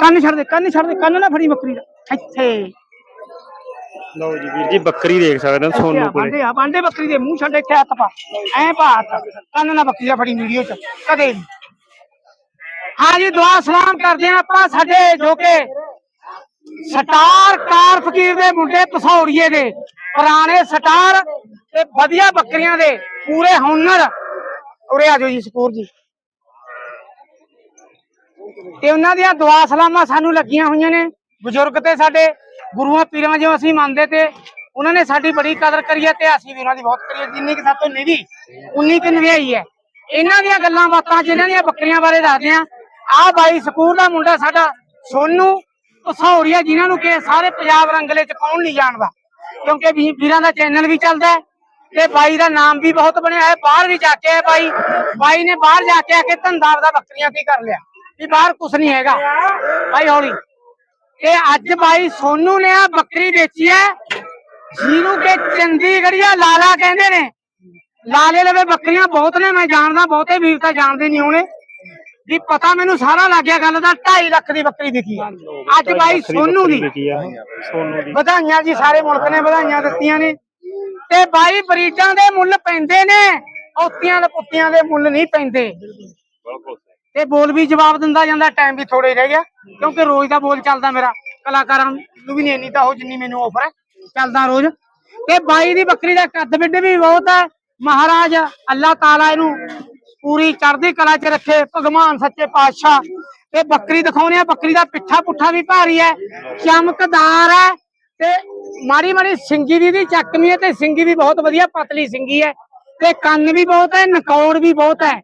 ਕੰਨ ਛੱਡ ਦੇ ਕੰਨ ਛੱਡ ਦੇ ਕੰਨ ਨਾ ਫੜੀ ਬੱਕਰੀ ਦਾ। ਇੱਥੇ। ਲਓ ਜੀ ਵੀਰ ਜੀ ਬੱਕਰੀ ਦੇਖ ਸਕਦੇ ਹੋ ਸੋਨੂ ਕੋਲੇ ਆ ਬਾਂਡੇ ਬੱਕਰੀ ਦੇ ਮੂੰਹ ਛੱਡ ਇੱਥੇ ਹੱਥ ਪਾ। ਐ ਪਾ ਹੱਥ। ਕੰਨ ਨਾ ਬੱਕਰੀ ਦਾ ਫੜੀ ਵੀਡੀਓ ਚ ਕਦੇ ਵੀ ਹਾਂ ਜੀ ਦੁਆ ਸਲਾਮ ਕਰਦੇ ਆ ਆਪਾਂ ਸਾਡੇ ਜੋ ਕਿ ਸਟਾਰ ਕਾਰ ਫਕੀਰ ਦੇ ਮੁੰਡੇ ਪਸੌੜੀਏ ਦੇ ਪੁਰਾਣੇ ਸਟਾਰ ਤੇ ਵਧੀਆ ਬੱਕਰੀਆਂ ਦੇ ਪੂਰੇ ਹੁਨਰ। ਉਰੇ ਆ ਜਾਓ ਜੀ ਸਕੂਰ ਜੀ। ਤੇ ਉਹਨਾਂ ਦੀਆਂ ਦੁਆ ਸਲਾਮਾਂ ਸਾਨੂੰ ਲੱਗੀਆਂ ਹੋਈਆਂ ਨੇ। ਬਜ਼ੁਰਗ ਤੇ ਸਾਡੇ ਗੁਰੂਆਂ ਪੀਰਾਂ ਜਿਉਂ ਅਸੀਂ ਮੰਨਦੇ ਤੇ ਉਹਨਾਂ ਨੇ ਸਾਡੀ ਬੜੀ ਕਦਰ ਕਰੀ ਹੈ ਤੇ ਅਸੀਂ ਵੀ ਉਹਨਾਂ ਦੀ ਬਹੁਤ ਕਰੀ ਜਿੰਨੀ ਕਿ ਸਾਤੋਂ ਨਿਭੀ ਉਨੀ ਕਿ ਨਿਭਾਈ ਹੈ। ਇਹਨਾਂ ਦੀਆਂ ਗੱਲਾਂ ਬਾਤਾਂ ਜਿਹਨਾਂ ਦੀਆਂ ਬੱਕਰੀਆਂ ਬਾਰੇ ਦੱਸਦੇ ਆ ਆਹ ਬਾਈ ਸਕੂਲ ਦਾ ਮੁੰਡਾ ਸਾਡਾ, ਸੋਨੂ ਸਹੌਰੀਆ ਜਿਨ੍ਹਾਂ ਨੂੰ ਕਿ ਸਾਰੇ ਪੰਜਾਬ ਰੰਗਲੇ ਚ ਕੌਣ ਨਹੀਂ ਜਾਣਦਾ, ਕਿਉਂਕਿ ਵੀਰਾਂ ਦਾ ਚੈਨਲ ਵੀ ਚੱਲਦਾ ਹੈ ਤੇ ਬਾਈ ਦਾ ਨਾਮ ਵੀ ਬਹੁਤ ਬਣਿਆ ਹੈ। ਬਾਹਰ ਵੀ ਜਾ ਕੇ ਆਇਆ ਬਾਈ। ਬਾਈ ਨੇ ਬਾਹਰ ਜਾ ਕੇ ਆ ਕੇ ਧੰਦਾ ਦਾ ਬੱਕਰੀਆਂ ਕੀ ਕਰ ਲਿਆ। ਵੀ ਬਾਹਰ ਕੁਝ ਨਹੀਂ ਹੈਗਾ। ਬਾਈ ਹੌਲੀ। ਤੇ ਅੱਜ ਬਾਈ ਸੋਨੂ ਨੇ ਆ ਬੱਕਰੀ ਵੇਚੀ ਹੈ ਜਿਹਨੂੰ ਕਿ ਚੰਡੀਗੜ੍ਹੀਆ ਲਾਲਾ ਕਹਿੰਦੇ ਨੇ। ਲਾਲੇ ਲਵੇ ਬੱਕਰੀਆਂ ਬਹੁਤ ਨੇ ਮੈਂ ਜਾਣਦਾ ਬਹੁਤੇ ਵੀਰ ਤਾਂ ਜਾਣਦੇ ਨਹੀਂ ਹੋਣੇ। ਵੀ ਪਤਾ ਮੈਨੂੰ ਸਾਰਾ ਲੱਗ ਗਿਆ ਗੱਲ ਦਾ 2.5 ਲੱਖ ਦੀ ਬੱਕਰੀ ਵਿਕੀ ਆ। ਅੱਜ ਬਾਈ ਸੋਨੂ ਦੀ। ਵਿਕੀ ਆ। ਸੋਨੂ ਦੀ। ਵਧਾਈਆਂ ਜੀ ਸਾਰੇ ਮੁਲਕ ਨੇ ਵਧਾਈਆਂ ਦਿੱਤੀਆਂ ਨੇ। ਤੇ ਬਾਈ ਬਰੀਡਾਂ ਦੇ ਮੁੱਲ ਪੈਂਦੇ ਨੇ। ਔਤੀਆਂ ਦੇ ਪੁੱਤੀਆਂ ਦੇ ਮੁੱਲ ਨਹੀਂ ਪੈਂਦੇ। ਇਹ ਬੋਲ ਵੀ ਜਵਾਬ ਦਿੰਦਾ ਜਾਂਦਾ ਟਾਈਮ ਵੀ ਥੋੜੇ ਰਹਿ ਗਿਆ, ਕਿਉਂਕਿ ਰੋਜ਼ ਦਾ ਬੋਲ ਚੱਲਦਾ ਮੇਰਾ, ਕਲਾਕਾਰਾਂ ਨੂੰ ਵੀ ਨਹੀਂ ਤਾਂ ਉਹ ਜਿੰਨੀ ਮੈਨੂੰ ਆਫਰ ਹੈ, ਚੱਲਦਾ ਰੋਜ਼। ਤੇ ਬਾਈ ਦੀ ਬੱਕਰੀ ਦਾ ਕੱਦ ਵਿੱਡ ਵੀ ਬਹੁਤ ਹੈ, ਮਹਾਰਾਜ ਅੱਲਾਹ ਤਾਲਾ ਇਹਨੂੰ ਪੂਰੀ ਚੜ੍ਹਦੀ ਕਲਾ 'ਚ ਰੱਖੇ, ਭਗਵਾਨ ਸੱਚੇ ਪਾਤਸ਼ਾਹ। ਤੇ ਬੱਕਰੀ ਦਿਖਾਉਣੇ ਆ ਬੱਕਰੀ ਦਾ ਪਿੱਠਾ ਪੁੱਠਾ ਵੀ ਭਾਰੀ ਹੈ, ਚਮਕਦਾਰ ਹੈ, ਤੇ ਮਾੜੀ ਮਾੜੀ ਸਿੰਗੀ ਵੀ ਦੀ ਚੱਕਮੀ ਹੈ, ਤੇ ਸਿੰਗੀ ਵੀ ਬਹੁਤ ਵਧੀਆ, ਪਤਲੀ ਸਿੰਗੀ ਹੈ। ਤੇ ਕੰਨ ਵੀ ਬਹੁਤ ਹੈ, ਨਕੌੜ ਵੀ ਬਹੁਤ ਹੈ।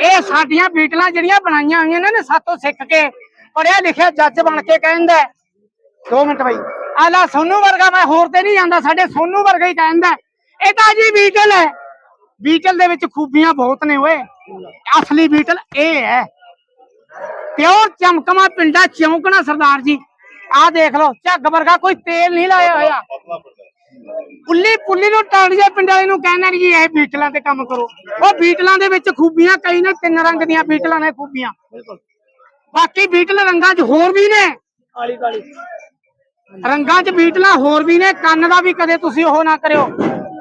ਇਹ ਸਾਡੀਆਂ ਬੀਟਲਾਂ ਜਿਹੜੀਆਂ ਬਣਾਈਆਂ ਹੋਈਆਂ ਨੇ ਸਾਤੋਂ ਸਿੱਖ ਕੇ ਪੜਿਆ ਲਿਖਿਆ ਜੱਜ ਬਣ ਕੇ ਕਹਿੰਦਾ ਦੋ ਮਿੰਟ ਬਾਈ। ਆਲਾ ਸੋਨੂ ਵਰਗਾ ਮੈਂ ਹੋਰ ਤੇ ਨਹੀਂ ਜਾਂਦਾ, ਸਾਡੇ ਸੋਨੂ ਵਰਗਾ ਹੀ ਕਹਿੰਦਾ ਇਹ ਤਾਂ ਜੀ ਬੀਟਲ ਹੈ। ਬੀਟਲ ਦੇ ਵਿੱਚ ਖੂਬੀਆਂ ਬਹੁਤ ਨੇ ਓਏ। ਅਸਲੀ ਬੀਟਲ ਇਹ ਹੈ। ਪਿਓਰ ਚਮਕਮਾ ਪਿੰਡਾ ਚੌਂਕਣਾ ਸਰਦਾਰ ਜੀ। ਆਹ ਦੇਖ ਲਓ, ਝੱਗ ਵਰਗਾ ਕੋਈ ਤੇਲ ਨਹੀਂ ਲਾਇਆ ਹੋਇਆ। ਪੁੱਲੀ ਪੁੱਲੀ ਨੂੰ ਜੇ ਪਿੰਡ ਵਾਲੇ ਨੂੰ ਕਹਿੰਦੇ ਜੀ ਇਹ ਬੀਟਲਾਂ ਤੇ ਕੰਮ ਕਰੋ। ਉਹ ਬੀਟਲਾਂ ਦੇ ਵਿੱਚ ਖੂਬੀਆਂ ਕਈ ਨੇ ਤਿੰਨ ਰੰਗ ਦੀਆਂ ਬੀਟਲਾਂ ਨੇ ਖੂਬੀਆਂ। ਬਾਕੀ ਬੀਟਲ ਰੰਗਾਂ 'ਚ ਹੋਰ ਵੀ ਨੇ। ਕਾਲੀ ਕਾਲੀ। ਰੰਗਾਂ 'ਚ ਬੀਟਲਾਂ ਹੋਰ ਵੀ ਨੇ ਕੰਨ ਦਾ ਵੀ ਕਦੇ ਤੁਸੀਂ ਉਹ ਨਾ ਕਰਿਓ।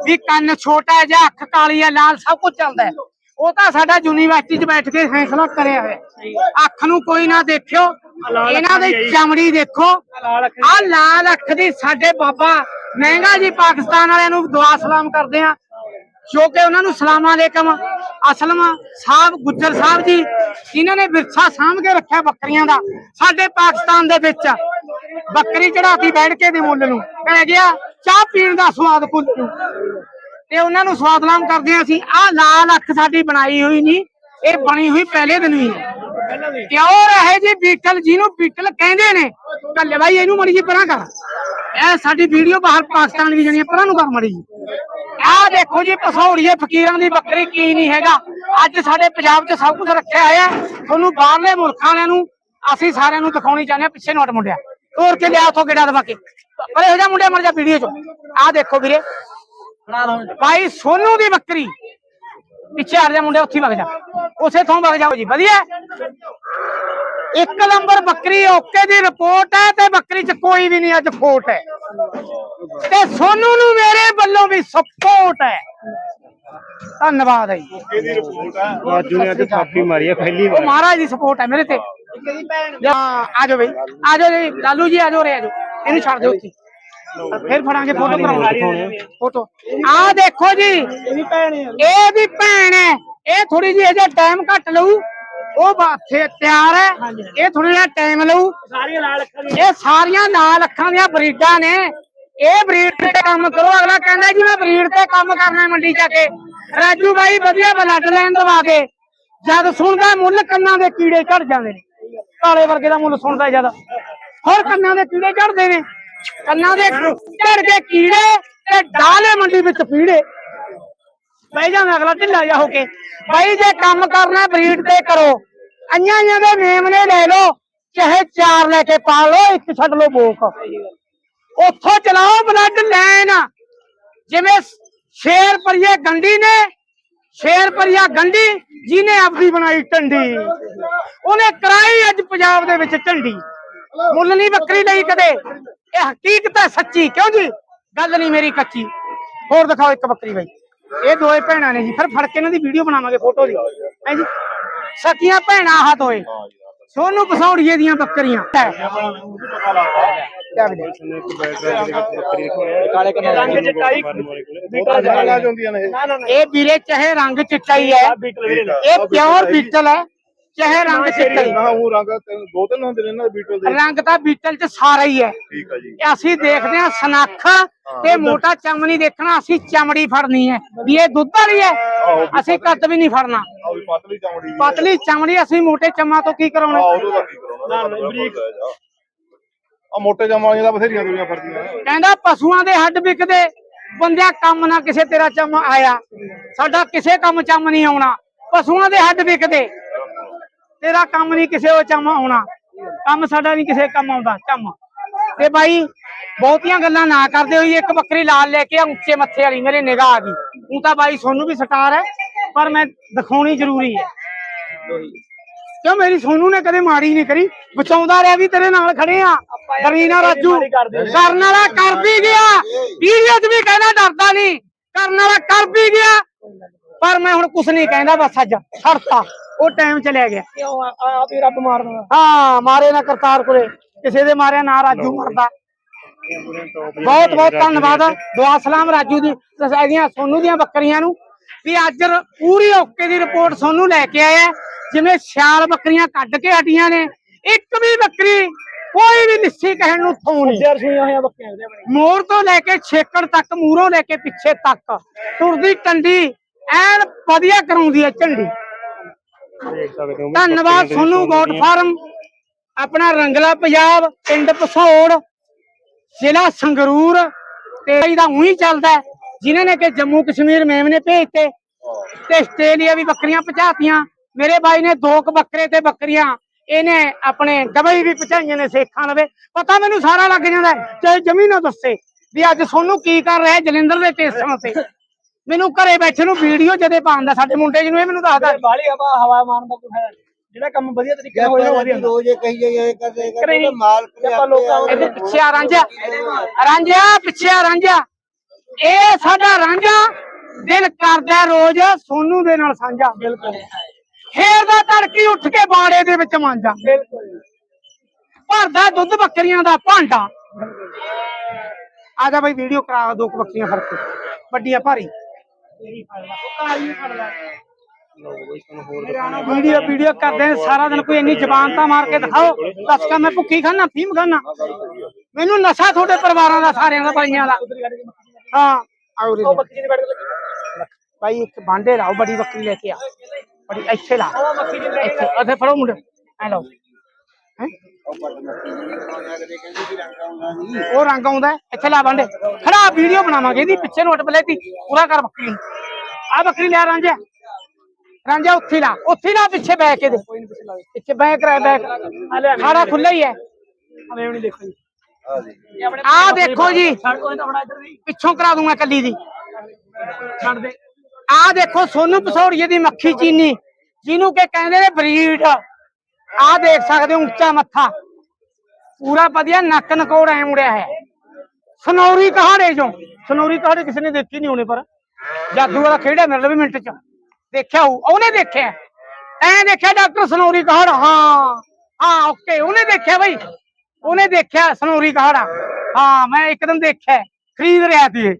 ਵੀ ਕੰਨ ਛੋਟਾ ਜਾਂ ਅੱਖ ਕਾਲੀ ਹੈ ਲਾਲ ਸਭ ਕੁਝ ਚੱਲਦਾ ਉਹ ਤਾਂ ਸਾਡਾ ਯੂਨੀਵਰਸਿਟੀ 'ਚ ਬੈਠ ਕੇ ਫੈਸਲਾ ਕਰਿਆ ਹੋਇਆ ਅੱਖ ਨੂੰ ਕੋਈ ਨਾ ਦੇਖਿਓ ਇਹਨਾਂ ਦੀ ਚਮੜੀ ਦੇਖੋ। ਆ ਲਾਲ ਅੱਖ ਦੀ ਸਾਡੇ ਬਾਬਾ ਮਹਿੰਗਾ ਜੀ ਪਾਕਿਸਤਾਨ ਵਾਲਿਆਂ ਨੂੰ ਦੁਆ ਸਲਾਮ ਕਰਦੇ ਆ ਜੋ ਕਿ ਉਹਨਾਂ ਨੂੰ ਸਲਾਮ ਅਲੈਕਮ ਅਸਲਮ ਸਾਹਿਬ ਗੁੱਜਰ ਸਾਹਿਬ ਜੀ ਜਿਨ੍ਹਾਂ ਨੇ ਵਿਰਸਾ ਸਾਂਭ ਕੇ ਰੱਖਿਆ ਬੱਕਰੀਆਂ ਦਾ ਸਾਡੇ ਪਾਕਿਸਤਾਨ ਦੇ ਵਿੱਚ। ਬੱਕਰੀ ਚੜਾਤੀ ਬੈਠ ਕੇ ਦੇ ਮੁੱਲ ਨੂੰ। ਪੈ ਗਿਆ ਚਾਹ ਪੀਣ ਦਾ ਸਵਾਦ ਕੁੱਲ ਨੂੰ। ਤੇ ਉਹਨਾਂ ਨੂੰ ਸਵਾਦਨਾਮ ਕਰਦੇ ਹਾਂ ਅਸੀਂ। ਆਹ ਲਾਲ ਅੱਖ ਸਾਡੀ ਬਣਾਈ ਹੋਈ ਨਹੀਂ ਇਹ ਬਣੀ ਹੋਈ ਪਹਿਲੇ ਦਿਨ ਹੀ ਹੈ। ਪਿਓਰ ਹੈ ਜੀ? ਬੀਟਲ ਜਿਹਨੂੰ ਬੀਟਲ ਕਹਿੰਦੇ ਨੇ। ਕੱਲੇ ਬਾਈ ਇਹਨੂੰ ਮੜੀ ਜੀ ਪਰਾਂ ਕਰ। ਇਹ ਸਾਡੀ ਵੀਡੀਓ ਬਾਹਰ ਪਾਕਿਸਤਾਨ ਵੀ ਜਾਣੀ ਪਰਾਂ ਨੂੰ ਕਰ ਮੜੀ ਜੀ ਆਹ ਦੇਖੋ ਜੀ ਪਸੌੜੀਏ ਫਕੀਰਾਂ ਦੀ ਬੱਕਰੀ ਕੀ ਨਹੀਂ ਹੈਗਾ। ਅੱਜ ਸਾਡੇ ਪੰਜਾਬ 'ਚ ਸਭ ਕੁਝ ਰੱਖਿਆ ਹੋਇਆ। ਤੁਹਾਨੂੰ ਬਾਹਰਲੇ ਮੁਲਕਾਂ ਵਾਲਿਆਂ ਨੂੰ ਅਸੀਂ ਸਾਰਿਆਂ ਨੂੰ ਦਿਖਾਉਣੀ ਚਾਹੁੰਦੇ ਹਾਂ ਪਿੱਛੇ ਨੋਟ ਮੁੰਡਿਆ। ਤੋੜ ਕੇ ਲਿਆ ਉਥੋਂ ਗੇੜਾ ਦਵਾ ਕੇ। ਪਰ ਇਹੋ ਜਿਹਾ ਮੁੰਡਿਆ ਮਰ ਜਾ ਵੀਡੀਓ 'ਚ। ਆਹ ਦੇਖੋ ਵੀਰੇ। ਭਾਈ ਸੋਨੂ ਦੀ ਬੱਕਰੀ। ਪਿੱਛੇ ਹਟ ਜਾ ਮੁੰਡੇ ਉੱਥੇ ਹੀ ਵਗ ਜਾ। ਉਸੇ ਥਾਂ ਵਗ ਜਾਓ ਜੀ ਵਧੀਆ। ਇੱਕ ਨੰਬਰ ਬੱਕਰੀ ਓਕੇ ਦੀ ਰਿਪੋਰਟ ਹੈ ਤੇ ਬੱਕਰੀ 'ਚ ਕੋਈ ਵੀ ਨਹੀਂ ਅੱਜ ਖੋਟ ਹੈ। ਤੇ ਸੋਨੂ ਨੂੰ ਮੇਰੇ ਵੱਲੋਂ ਵੀ ਸਪੋਰਟ ਹੈ। ਧੰਨਵਾਦ ਹੈ ਜੀ। ਰਾਜੂ ਨੇ ਅੱਜ ਥਾਪੀ ਮਾਰੀ ਆ ਪਹਿਲੀ ਉਹ ਵਾਰ ਮਹਾਰਾਜ ਦੀ ਸਪੋਰਟ ਹੈ ਮੇਰੇ ਤੇ। ਹਾਂ ਆ ਜਾਓ ਬਈ। ਆ ਜਾਓ ਜੀ ਲਾਲੂ ਜੀ ਆ ਜਾਓ ਰੇ ਆ ਜਾਓ। ਇਹਨੂੰ ਛੱਡ ਦਿਓ ਉੱਥੇ। ਫਿਰ ਫੜਾਂਗੇ ਫੋਟੋ ਕਰਾਉਣੀ। ਫੋਟੋ। ਆ ਦੇਖੋ ਜੀ ਇਹਦੀ ਭੈਣ ਹੈ। ਇਹਦੀ ਭੈਣ ਹੈ। ਇਹ ਥੋੜੀ ਜਿਹੀ ਅਜੇ ਟਾਈਮ ਘੱਟ ਲਊ। ਉਹ ਬਾਥੇ ਤਿਆਰ ਹੈ। ਇਹ ਥੋੜਾ ਜਿਹਾ ਟਾਈਮ ਲਊ। ਸਾਰੀਆਂ ਲਾਲ ਅੱਖਾਂ ਦੀਆਂ। ਇਹ ਸਾਰੀਆਂ ਲਾਲ ਅੱਖਾਂ ਦੀਆਂ ਬਰੀਡਾਂ ਨੇ। ਇਹ ਬਰੀਡ ਤੇ ਕੰਮ ਕਰੋ। ਅਗਲਾ ਕਹਿੰਦਾ ਜੀ ਮੈਂ ਬਰੀਡ ਤੇ ਕੰਮ ਕਰਨਾ ਮੰਡੀ ਜਾ ਕੇ। ਰਾਜੂ ਬਾਈ ਵਧੀਆ ਬਲੱਡ ਲਾਈਨ ਦਵਾ ਕੇ। ਜਦ ਸੁਣਦਾ ਮੁੱਲ ਕੰਨਾਂ ਦੇ ਕੀੜੇ ਝੜ ਜਾਂਦੇ ਨੇ। ਕਾਲੇ ਵਰਗੇ ਦਾ ਮੁੱਲ ਸੁਣਦਾ ਜਦ ਹੋਰ ਕੰਨਾਂ ਦੇ ਕੀੜੇ ਝੜਦੇ ਨੇ। ਕੰਨਾਂ ਦੇ ਝੜ ਕੇ ਕੀੜੇ ਤੇ ਡਾਲੇ ਮੰਡੀ ਵਿੱਚ ਪੀੜੇ। ਬਹਿ ਜਾਵੇਂ ਅਗਲਾ ਢਿੱਲਾ ਜਾ ਹੋ ਕੇ। ਬਾਈ, ਜੇ ਕੰਮ ਕਰਨਾ ਬਰੀਡ ਤੇ ਕਰੋ। ਅੰਆਂ ਅੰਆਂ ਦੇ ਮੇਮਨੇ ਲੈ ਲਓ, ਚਾਹੇ ਚਾਰ ਲੈ ਕੇ ਪਾ ਲਓ, ਇੱਕ ਛੱਡ ਲਓ ਬੋਕ। ਉੱਥੋਂ ਚਲਾਓ ਬਲੱਡ ਲੈਣ। ਜਿਵੇਂ ਸ਼ੇਰ ਪਰਿਏ ਗੰਡੀ ਨੇ, ਸ਼ੇਰ ਪਰਿਆ ਗੰਡੀ ਜਿਹਨੇ ਆਪਦੀ ਬਣਾਈ ਟੰਡੀ ਉਹਨੇ ਕਰਾਈ ਅੱਜ ਪੰਜਾਬ ਦੇ ਵਿੱਚ ਝੰਡੀ ਮੁੱਲ ਨਹੀਂ ਬੱਕਰੀ ਲਈ ਕਦੇ। ਇਹ ਹਕੀਕਤ ਹੈ ਸੱਚੀ ਕਿਉਂ ਜੀ? ਗੱਲ ਨਹੀਂ ਮੇਰੀ ਕੱਚੀ। ਹੋਰ ਦਿਖਾਓ ਇੱਕ ਬੱਕਰੀ ਬਾਈ। ਇਹ ਦੋਏ ਭੈਣਾਂ ਨੇ ਜੀ। ਫਿਰ ਫੜ ਕੇ ਇਹਨਾਂ ਦੀ ਵੀਡੀਓ ਬਣਾਵਾਂਗੇ ਫੋਟੋ ਦੀ। ਹੈ ਜੀ? ਸਕੀਆਂ ਭੈਣਾਂ ਆਹ ਦੋਏ। ਸੋਨੂੰ ਪਸੌੜੀਏ ਦੀਆਂ ਬੱਕਰੀਆਂ। ਚਟਾਈ ਇਹ। ਵੀਰੇ ਚਾਹੇ ਰੰਗ ਚਿੱਟਾ ਹੀ ਇਹ ਪਿਓਰ ਬੀਟਲ ਹੈ। ਚਾਹੇ ਰੰਗ ਚਿੱਟਾ ਹੀ। ਹਾਂ ਉਹ ਰੰਗ ਦੋ ਤਿੰਨ ਹੁੰਦੇ ਨੇ ਇਹਨਾਂ ਦੇ ਬੀਟਲ ਦੇ। ਰੰਗ ਤਾਂ ਬੀਟਲ ਚ ਸਾਰਾ ਹੀ ਹੈ। ਠੀਕ ਆ ਜੀ। ਅਸੀਂ ਦੇਖਦੇ ਹਾਂ ਸਨੱਖ ਤੇ ਮੋਟਾ ਚਮ ਨਹੀਂ ਦੇਖਣਾ ਅਸੀਂ ਚਮੜੀ ਫੜਨੀ ਹੈ। ਵੀ ਇਹ ਦੁੱਧ ਵਾਲੀ ਹੈ ਅਸੀਂ ਕੱਦ ਵੀ ਨਹੀਂ ਫੜਨਾ। ਪਤਲੀ ਚਮੜੀ ਦੀ ਪਤਲੀ ਚਮੜੀ ਅਸੀਂ ਮੋਟੇ ਚਮਾਂ ਤੋਂ ਕੀ ਕਰਾਉਣਾ? ਦਾ ਆ ਮੋਟੇ ਜਮਾਂ ਵਾਲੀਆਂ ਤਾਂ ਬਥੇਰੀਆਂ ਦੁਨੀਆਂ ਫਿਰਦੀਆਂ ਨੇ। ਕਹਿੰਦਾ ਪਸ਼ੂਆਂ ਦੇ ਹੱਡ ਵਿਕਦੇ ਬੰਦਿਆ ਕੰਮ ਨਾ ਕਿਸੇ ਤੇਰਾ ਚਮ ਆਇਆ। ਸਾਡਾ ਕਿਸੇ ਕੰਮ ਚਮ ਨਹੀਂ ਆਉਣਾ। ਪਸ਼ੂਆਂ ਦੇ ਹੱਡ ਵਿਕਦੇ। ਤੇਰਾ ਕੰਮ ਨਹੀਂ ਕਿਸੇ ਉਹ ਚਮ ਆਉਣਾ। ਕੰਮ ਸਾਡਾ ਨਹੀਂ ਕਿਸੇ ਕੰਮ ਆਉਂਦਾ ਚਮ। ਤੇ ਬਾਈ ਬਹੁਤੀਆਂ ਗੱਲਾਂ ਨਾ ਕਰਦੇ ਹੋਈ ਇੱਕ ਬੱਕਰੀ ਲਾਲ ਲੈ ਕੇ ਆ ਉੱਚੇ ਮੱਥੇ ਵਾਲੀ ਮੇਰੇ ਨਿਗਾਹ ਆ ਗਈ। ਉਹ ਤਾਂ ਬਾਈ ਸੋਨੂੰ ਵੀ ਸਟਾਰ ਹੈ ਪਰ ਮੈਂ ਦਿਖਾਉਣੀ ਜ਼ਰੂਰੀ ਹੈ। ਕਿਉਂ ਮੇਰੀ ਸੋਨੂੰ ਨੇ ਕਦੇ ਮਾੜੀ ਨਹੀਂ ਕਰੀ? ਬਚਾਉਂਦਾ ਰਿਹਾ ਵੀ ਤੇਰੇ ਨਾਲ ਖੜੇ ਆ। ਡਰੀ ਨਾ ਰਾਜੂ ਕਰਨ ਵਾਲਾ ਕਰ ਵੀ ਗਿਆ। ਵੀਡੀਓ 'ਚ ਵੀ ਕਹਿੰਦਾ ਡਰਦਾ ਨਹੀਂ। ਕਰਨ ਵਾਲਾ ਕਰ ਵੀ ਗਿਆ। ਪਰ ਮੈਂ ਹੁਣ ਕੁਛ ਨਹੀਂ ਕਹਿੰਦਾ ਬਸ ਅੱਜ ਛੱਡਤਾ। ਉਹ ਟਾਈਮ ਚਲਿਆ ਗਿਆ। ਕਿਉਂ ਆਪ ਹੀ ਰੱਬ ਮਾਰਨਾ ਹਾਂ ਮਾਰੇ ਨਾ ਕਰਤਾਰ ਕੋਲੇ ਕਿਸੇ ਦੇ ਮਾਰਿਆ ਨਾ ਰਾਜੂ ਮਰਦਾ। ਬਹੁਤ ਬਹੁਤ ਧੰਨਵਾਦ ਦੁਆ ਸਲਾਮ ਰਾਜੂ ਦੀ ਇਹਦੀਆਂ ਸੋਨੂ ਦੀਆਂ ਬੱਕਰੀਆਂ ਨੂੰ। ਵੀ ਅੱਜ ਪੂਰੀ ਓਕੇ ਦੀ ਰਿਪੋਰਟ ਸੋਨੂ ਲੈ ਕੇ ਆਇਆ। ਜਿਵੇਂ ਸਿਆਲ ਬੱਕਰੀਆਂ ਕੱਢ ਕੇ ਹਟੀਆਂ ਨੇ ਇੱਕ ਵੀ ਬੱਕਰੀ ਕੋਈ ਵੀ ਲਿੱਸੀ ਕਹਿਣ ਨੂੰ ਥੂ ਨਹੀਂ। ਜਰ ਸੁਈਆਂ ਹੋਈਆਂ ਬੱਕੀਆਂ ਵੀਰੇ ਬਣੇ ਮੋਰ ਤੋਂ ਲੈ ਕੇ ਛੇਕੜ ਤੱਕ ਮੂਰੋਂ ਲੈ ਕੇ ਪਿੱਛੇ ਤੱਕ। ਤੁਰਦੀ ਟੰਡੀ ਐਨ ਵਧੀਆ ਕਰਾਉਂਦੀ ਹੈ ਝੰਡੀ। ਦੇਖ ਸਕਦੇ ਹੋ। ਧੰਨਵਾਦ ਸੋਨੂ ਗੋਟ ਫਾਰਮ। ਆਪਣਾ ਰੰਗਲਾ ਪੰਜਾਬ ਪਿੰਡ ਪਸੌੜ ਜ਼ਿਲ੍ਹਾ ਸੰਗਰੂਰ ਤੇ ਇਹਦਾ ਉਹੀ ਚੱਲਦਾ ਜਿਨ੍ਹਾਂ ਨੇ ਕਿ ਜੰਮੂ ਕਸ਼ਮੀਰ ਮੇਮ ਨੇ ਭੇਜਤੇ ਤੇ ਆਸਟ੍ਰੇਲੀਆ ਵੀ ਬੱਕਰੀਆਂ ਪਹੁੰਚਾਤੀਆਂ। ਮੇਰੇ ਬਾਈ ਨੇ ਦੋ ਕੁ ਬੱਕਰੇ ਤੇ ਬੱਕਰੀਆਂ ਇਹਨੇ ਆਪਣੇ ਦੁਬਈ ਵੀ ਪਹੁੰਚਾਈਆਂ ਨੇ ਸੇਖਾਂ ਲਵੇ। ਪਤਾ ਮੈਨੂੰ ਸਾਰਾ ਲੱਗ ਜਾਂਦਾ ਚਾਹੇ ਜਮੀ ਨਾ ਦੱਸੇ ਵੀ ਅੱਜ ਸੋਨੂੰ ਕੀ ਕਰ ਰਿਹਾ ਹੈ ਜਲੰਧਰ ਦੇ ਸਟੇਸ਼ਨ ਤੇ। ਮੈਨੂੰ ਘਰੇ ਬੈਠੇ ਨੂੰ ਵੀਡੀਓ ਜਦੇ ਪਾਉਂਦਾ ਸਾਡੇ ਮੁੰਡੇ ਜੀ ਨੂੰ ਇਹ ਮੈਨੂੰ ਦੱਸਦਾ। ਬਾਲੀ ਹਵਾ ਹਵਾ ਮਾਰਨ ਦਾ ਕੋਈ ਫਾਇਦਾ ਨਹੀਂ। ਜਿਹੜਾ ਕੰਮ ਵਧੀਆ ਤਰੀਕੇ ਨਾਲ ਹੋਇਆ ਵਧੀਆ ਰੋਜ਼ ਇਹ ਕਹੀਏ ਇਹ ਕਰਦੇ ਕਿ ਨਹੀਂ? ਕਰਦੇ ਮਾਲਕ ਨੇ ਆਪਾਂ ਲੋਕਾਂ ਨੂੰ- ਇਹਦੇ ਪਿੱਛੇ ਆ ਰਾਂਝਾ। ਰਾਂਝਾ ਪਿੱਛੇ ਆ ਰਾਂਝਾ। ਇਹ ਸਾਡਾ ਰਾਂਝਾ ਦਿਲ ਕਰਦਾ ਰੋਜ਼ ਸੋਨੂ ਦੇ ਨਾਲ ਸਾਂਝਾ। ਬਿਲਕੁਲ। ਫੇਰ ਦਾ ਤੜਕੀ ਉੱਠ ਕੇ ਬਾੜੇ ਦੇ ਵਿੱਚ ਮਾਂਜਾ। ਬਿਲਕੁਲ। ਭਰਦਾ ਦੁੱਧ ਬੱਕਰੀਆਂ ਦਾ ਭਾਂਡਾ। ਆ ਜਾ ਬਈ ਵੀਡੀਓ ਕਰਾ ਦੋ ਕੁ ਬੱਕਰੀਆਂ ਫੜ ਕੇ। ਵੱਡੀਆਂ ਭਾਰੀ। ਵੀਡੀਓ ਵੀਡੀਓ ਕਰਦੇ ਨੇ ਸਾਰਾ ਦਿਨ ਕੋਈ ਇੰਨੀ ਜ਼ਬਾਨ ਤਾਂ ਮਾਰ ਕੇ ਦਿਖਾਓ। ਦੱਸ ਕੇ ਮੈਂ ਭੁੱਖੀ ਖਾਣਾ ਫੀਮ ਖਾਣਾ ਮੈਨੂੰ ਨਸ਼ਾ ਤੁਹਾਡੇ ਪਰਿਵਾਰਾਂ ਦਾ ਸਾਰਿਆਂ ਦਾ ਭਾਈਆਂ ਦਾ। ਹਾਂ। ਆਓ ਰੇ ਉਹ ਬੱਕਰੀ ਦੀ ਬੈਠ ਕੇ ਲੱਗੀ ਭਾਈ ਇੱਕ ਬਾਂਡੇ ਲਾਓ ਬੜੀ ਬੱਕਰੀ ਲੈ ਕੇ ਆ। ਬੜੀ ਇੱਥੇ ਲਾ। ਇੱਥੇ ਫੜੋ ਮੁੰਡੇ। ਐ ਲਓ। ਹੈਂ? ਉਹ ਰੰਗ ਆਉਂਦਾ ਇੱਥੇ ਲਾ ਬਾਂਡੇ। ਖੜਾ ਵੀਡੀਓ ਬਣਾਵਾਂਗੇ ਇਹਦੀ ਪਿੱਛੇ ਨੂੰ ਅਟਪ ਲੈਤੀ ਪੂਰਾ ਕਰ ਬੱਕਰੀ ਨੂੰ। ਆ ਬੱਕਰੀ ਲਿਆ ਰਾਂਝਾ। ਰਾਂਝਾ ਉੱਥੇ ਲਾ ਉੱਥੇ ਲਾ ਪਿੱਛੇ ਬੈ ਕੇ ਦੇ ਪਿੱਛੇ ਬੈਕ ਰਹਿ ਬੈਕ। ਖਾੜਾ ਖੁੱਲਾ ਹੀ ਹੈ। ਹਮੇ ਵੀ ਨਹੀਂ ਦੇਖੋ ਜੀ। ਆ ਦੇਖੋ ਜੀ। ਪਿੱਛੋਂ ਕਰਾ ਦੂੰਗਾ ਕੱਲੀ ਦੀ। ਛੱਡ ਦੇ। ਆ ਦੇਖੋ ਸੋਨੂ ਪਸੌੜੀਏ ਦੀ ਮੱਖੀ ਚੀਨੀ। ਜਿਹਨੂੰ ਕਿ ਕਹਿੰਦੇ ਨੇ ਬਰੀਡ। ਆ ਦੇਖ ਸਕਦੇ ਹੋ ਉੱਚਾ ਮੱਥਾ। ਪੂਰਾ ਵਧੀਆ ਨੱਕ ਨਕੋੜ ਐ ਮੁੜਿਆ ਹੈ। ਸਨੌਰੀ ਕਹਾੜੇ ਜੋ ਸਨੌਰੀ ਕਹਾੜੇ ਕਿਸੇ ਨੇ ਦੇਖੀ ਨਹੀਂ ਹੋਣੇ ਪਰ। ਜਾਦੂ ਵਾਲਾ ਖੇਡਿਆ ਮੇਰੇ ਲਈ ਵੀ ਮਿੰਟ ਚ। ਦੇਖਿਆ ਹੋਊ। ਉਹਨੇ ਦੇਖਿਆ। ਐ ਦੇਖਿਆ ਡਾਕਟਰ ਸਨੌਰੀ ਕਹਾੜਾ। ਹਾਂ। ਹਾਂ ਓਕੇ ਉਹਨੇ ਦੇਖਿਆ ਬਈ। ਉਹਨੇ ਦੇਖਿਆ ਸਨੌਰੀ ਕਹਾੜਾ। ਹਾਂ ਮੈਂ ਇੱਕਦਮ ਦੇਖਿਆ। ਖਰੀਦ ਰਿਹਾ ਸੀ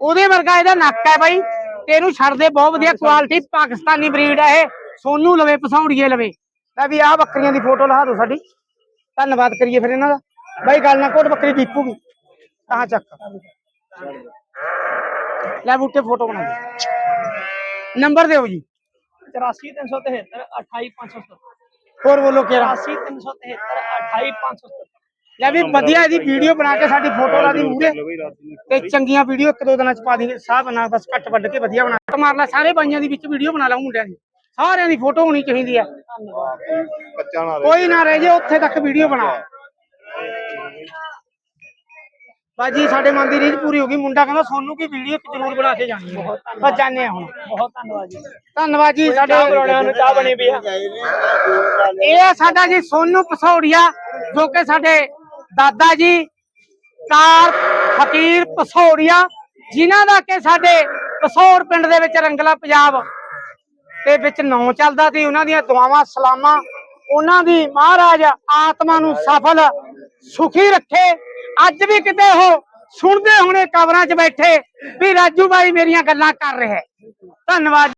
ਉਹਦੇ ਵਰਗਾ ਇਹਦਾ ਨੱਕ ਹੈ ਬਾਈ। ਤੇ ਇਹਨੂੰ ਛੱਡ ਦੇ ਬਹੁਤ ਵਧੀਆ ਕੁਆਲਿਟੀ ਪਾਕਿਸਤਾਨੀ ਬਰੀਡ ਹੈ ਇਹ। ਸੋਨੂ ਲਵੇ ਪਸੌੜੀਏ ਲਵੇ। ਲੈ ਵੀ ਆਹ ਬੱਕਰੀਆਂ ਦੀ ਫੋਟੋ ਲਾ ਦਿਓ ਸਾਡੀ। ਧੰਨਵਾਦ ਕਰੀਏ ਫਿਰ ਇਹਨਾਂ ਦਾ। ਬਾਈ ਗੱਲ ਨਾ ਕੋਟ ਬੱਕਰੀ ਦੀਪੂਗੀ ਕਹਾਂ ਚੱਕ। ਲੈ ਬੂਟੇ ਫੋਟੋ ਬਣਾ ਦੇ। ਨੰਬਰ ਦਿਓ ਜੀ। 84373 28570 ਹੋਰ ਬੋਲੋ ਕਿਹੜਾ? 84373 28570 ਲੈ ਵੀ ਵਧੀਆ ਇਹਦੀ ਵੀਡੀਓ ਬਣਾ ਕੇ ਸਾਡੀ ਫੋਟੋ ਲਾ ਦੀ ਮੂਰੇ ਤੇ ਚੰਗੀਆਂ ਵੀਡੀਓ ਇੱਕ ਦੋ ਦਿਨਾਂ ਚ ਪਾ ਦੇਂਗੇ ਸਾਹ ਬਣਾ ਬਸ ਕੱਟ ਵੱਢ ਕੇ ਵਧੀਆ ਬਣਾ। ਕੱਟ ਮਾਰ ਲੈ ਸਾਰੇ ਬਾਈਆਂ ਦੀ ਵਿੱਚ ਵੀਡੀਓ ਬਣਾ ਲਾ ਮੁੰਡਿਆਂ ਦੀ। ਸਾਰਿਆਂ ਦੀ ਫੋਟੋ ਹੋਣੀ ਚਾਹੀਦੀ ਨਾ ਕੋਈ ਨਾ ਰਹਿ ਜੇ ਉੱਥੇ ਤੱਕ ਵੀਡੀਓ ਬਣਾ। ਬਾਜੀ ਸਾਡੇ ਮਨ ਦੀ ਰੀਝ ਪੂਰੀ ਹੋ ਗਈ। ਮੁੰਡਾ ਕਹਿੰਦਾ ਸੋਨੂੰ ਕੀ ਵੀਡੀਓ ਜ਼ਰੂਰ ਬਣਾ ਕੇ ਜਾਣੀ ਹੈ ਬਸ ਜਾਣੇ ਹੁਣ। ਬਹੁਤ ਧੰਨਵਾਦ ਜੀ। ਧੰਨਵਾਦ ਜੀ ਸਾਡੇ ਬਣਾਉਣਿਆਂ ਨੂੰ ਚਾਹ ਬਣੀ ਪਈ ਆ। ਇਹ ਆ ਸਾਡਾ ਜੀ ਸੋਨੂ ਪਸੌੜੀਆ ਜੋ ਕਿ ਸਾਡੇ ਦਾਦਾ ਜੀ ਕਾਰ ਫਕੀਰ ਪਸੌੜੀਆ ਜਿਨ੍ਹਾਂ ਦਾ ਕਿ ਸਾਡੇ ਪਸੌੜ ਪਿੰਡ ਦੇ ਵਿੱਚ ਰੰਗਲਾ ਪੰਜਾਬ ਦੇ ਵਿੱਚ ਨੌ ਚੱਲਦਾ ਸੀ, ਉਹਨਾਂ ਦੀਆਂ ਦੁਆਵਾਂ, ਸਲਾਮਾਂ, ਉਹਨਾਂ ਦੀ ਮਹਾਰਾਜ ਆਤਮਾ ਨੂੰ ਸਫਲ, ਸੁਖੀ ਰੱਖੇ। ਅੱਜ ਵੀ ਕਿਤੇ ਉਹ ਸੁਣਦੇ ਹੋਣੇ ਕਬਰਾਂ 'ਚ ਬੈਠੇ ਵੀ ਰਾਜੂ ਬਾਈ ਮੇਰੀਆਂ ਗੱਲਾਂ ਕਰ ਰਿਹਾ ਧੰਨਵਾਦ।